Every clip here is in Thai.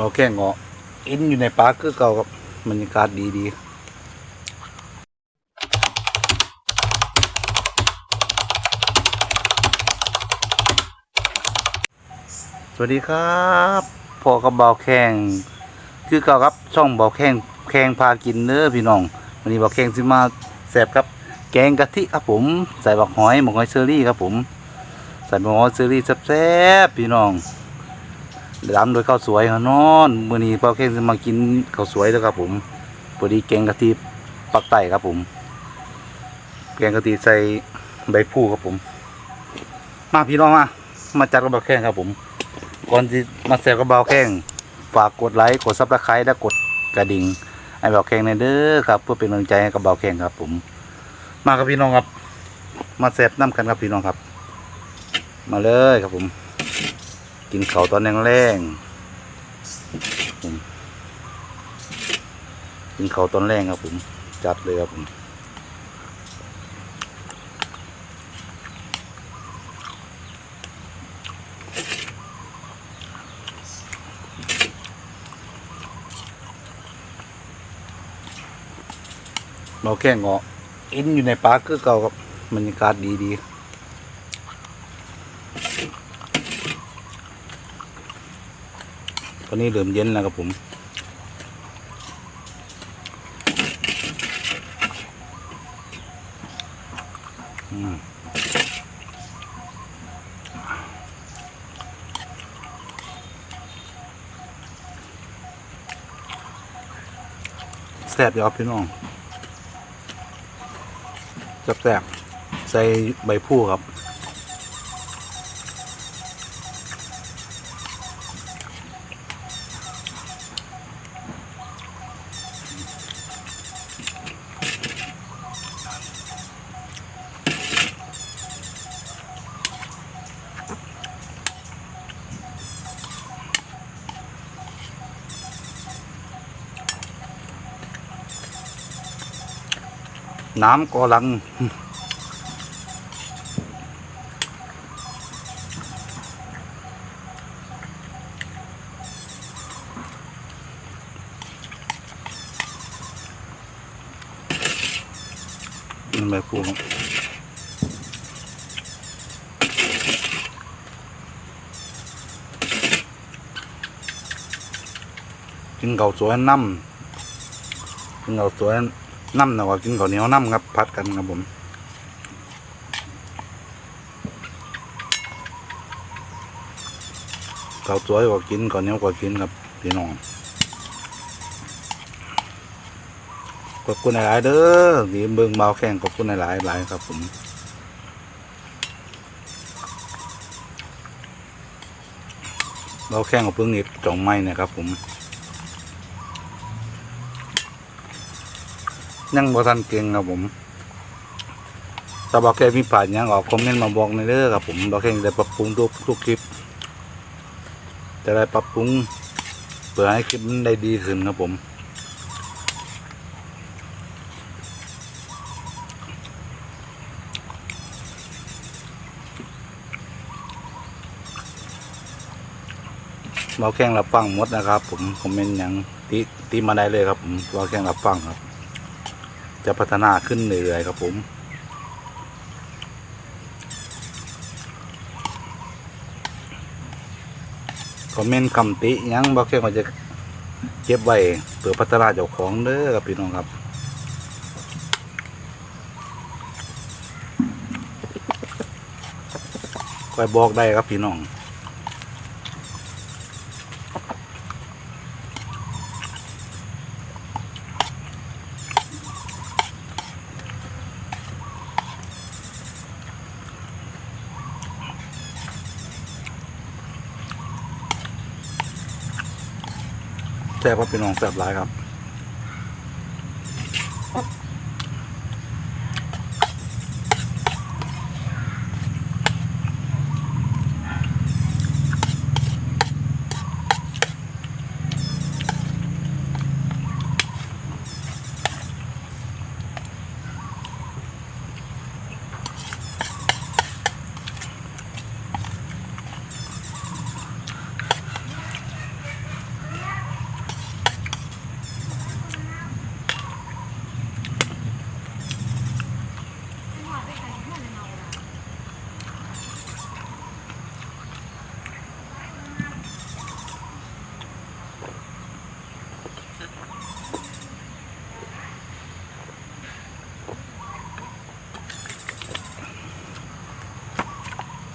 เราแค่เงาะอินอยู่ในป่าคือเก่าครับบรรยากาศดีดีสวัสดีครับพอกับเบาแข่งคือเก่าครับช่องเบาแข่งแข่งพากินเด้อพี่น้องวันนี้เบาแข่งสิมาแสบครับ แกงกะทิครับผม ใส่บักหอยหมกหอยเชอรี่ครับผม ใส่บักหอยเชอรี่แซ่บๆพี่น้อง ดำโดยข้าวสวยครับนอนมื้อนี้พ่อเข่งจะมากินข้าวสวยแล้วครับ ผมพอดีแกงกะทิปักไตครับผม แกงกะทิใส่ใบพลูครับผม มาพี่น้องมามาจัดกระเบาแข้งครับผม ก่อนที่มาแซวกระเบาแข้งฝากกดไลค์กดซับสไครต์และกดกระดิ่งให้เบาแข้งในเด้อครับ เพื่อเป็นกำลังใจให้กับเบาแข้งครับ ผม มาครับพี่น้องครับ มาแซบน้ำกันครับพี่น้องครับ มาเลยครับผม กินเขาตอนแรงๆผมกินเขาตอนแรงครับผม จัดเลยครับผมเราแค่เงาะอินอยู่ในป่าคือเก่าครับบรรยากาศดีดี ตอนนี้เริ่มเย็นแล้วครับผมแซ่บอยู่ครับพี่น้องแซ่บใส่ใบพลูครับ น้ำก็ลัง มันใบพลูครับกินเก่าสวยน้ำกินเก่าสวย น้ำหนะว่ากินข้าวเหนียวน้ำครับพัดกันครับผมข้าวสวยกว่ากินข้าวเหนียวกว่ากินครับพี่น้องขอบคุณหลายๆเด้อที่เบิ่งเบาแข่งขอบคุณหลายๆหลายครับผมเบาแข่งกับเพิ่งนิดจองไม้นะครับผม ยังบ่ทันเก่งครับผมถ้าบอกแค่มีผ่านยังออกคอมเมนต์มาบอกในอยเด้อครับผมบอกแค่จะปรับปรุงทุกทุกคลิปจะได้ปรับปรุงเพื่อให้คลิปมันได้ดีขึ้นครับผมเราแข่งรับฟังหมดนะครับ ผมคอมเมนต์ยังที่ที่มาได้เลยครับผมเราแข่งรับฟังครับ จะพัฒนาขึ้นเรื่อยๆครับผม คอมเมนต์คำติยังบอกแค่ว่าจะเก็บไว้เพื่อพัฒนาเจ้าของเด้อครับพี่น้องครับคอยบอกได้ครับพี่น้อง แซ่บครับพี่น้องแซ่บหลายครับ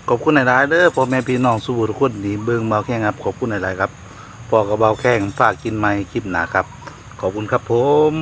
ขอบคุณหลายๆเด้อพ่อแม่พี่น้องสู้ทุกคนหนีเบิ่งเบาแข้งครับขอบคุณหลายๆครับพอกระเบาแข้งฝากกินไม้คลิปหนาครับ ขอบคุณครับผม